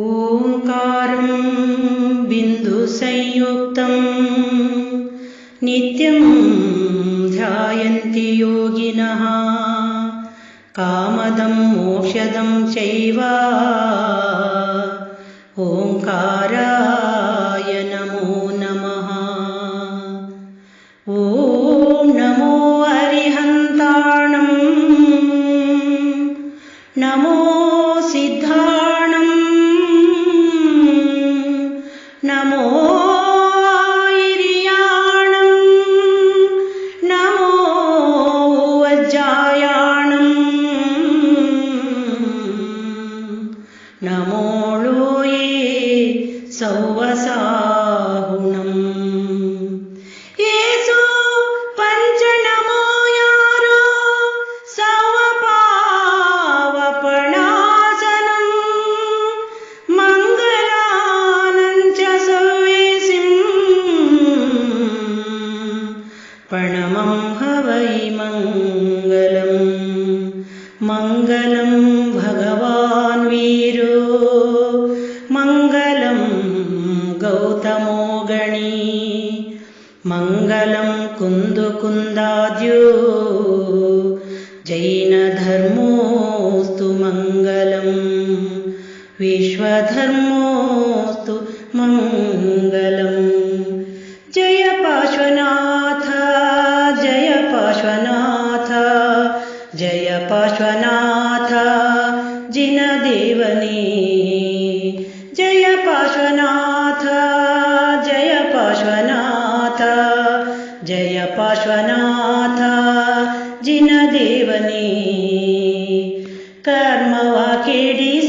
ओङ्कारं बिन्दुसंयुक्तं नित्यं ध्यायन्ति योगिनः। कामदं मोक्षदं चैव। ओङ्काराय नमो नमः। ॐ नमो अरिहन्ताणं नमो सौवसाहुणम्। येसु पञ्चनमो यारो सवपावपणासनं मङ्गलानञ्च सवेसिं प्रणमं हवै मङ्गलम् गौतमो गणी मङ्गलं कुन्दुकुन्दाद्यो जैनधर्मोऽस्तु मङ्गलम् विश्वधर्मोऽस्तु पार्श्वनाथ जिन देवनी कर्मवा केडी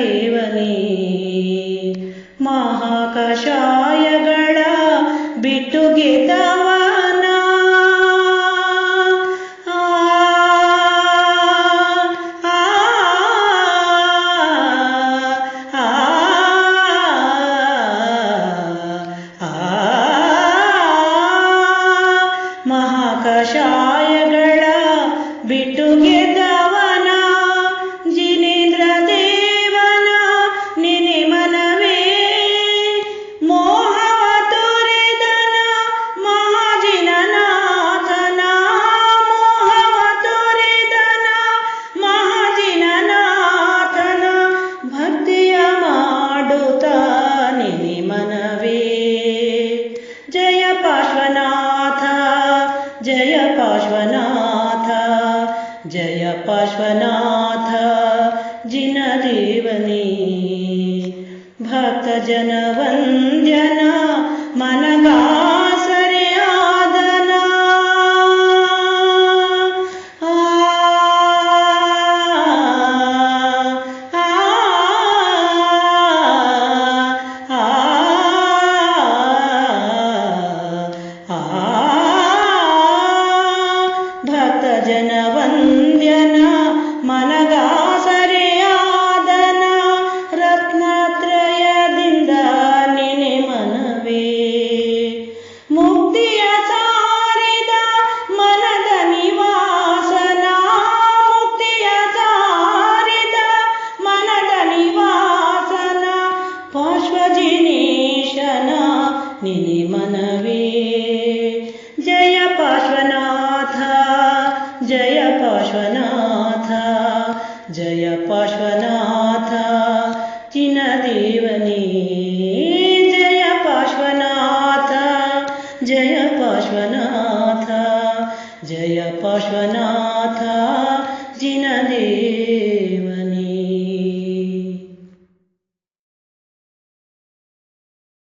ಜಿನದೇವನೇ ಮಹಾಕಷಾಯಗಳ पश्वनाथ जिनदेवनी भक्तजनवन्द्यना मनगा ನಿನೆ ಮನವೇ ಜಯ ಪಾರ್ಶ್ವನಾಥ ಜಯ ಪಾರ್ಶ್ವನಾಥ ಜಯ ಪಾರ್ಶ್ವನಾಥ ಚಿನದೇವನೇ ಜಯ ಪಾರ್ಶ್ವನಾಥ जय पार्श्वनाथ जय पार्श्वनाथ जिनदेवने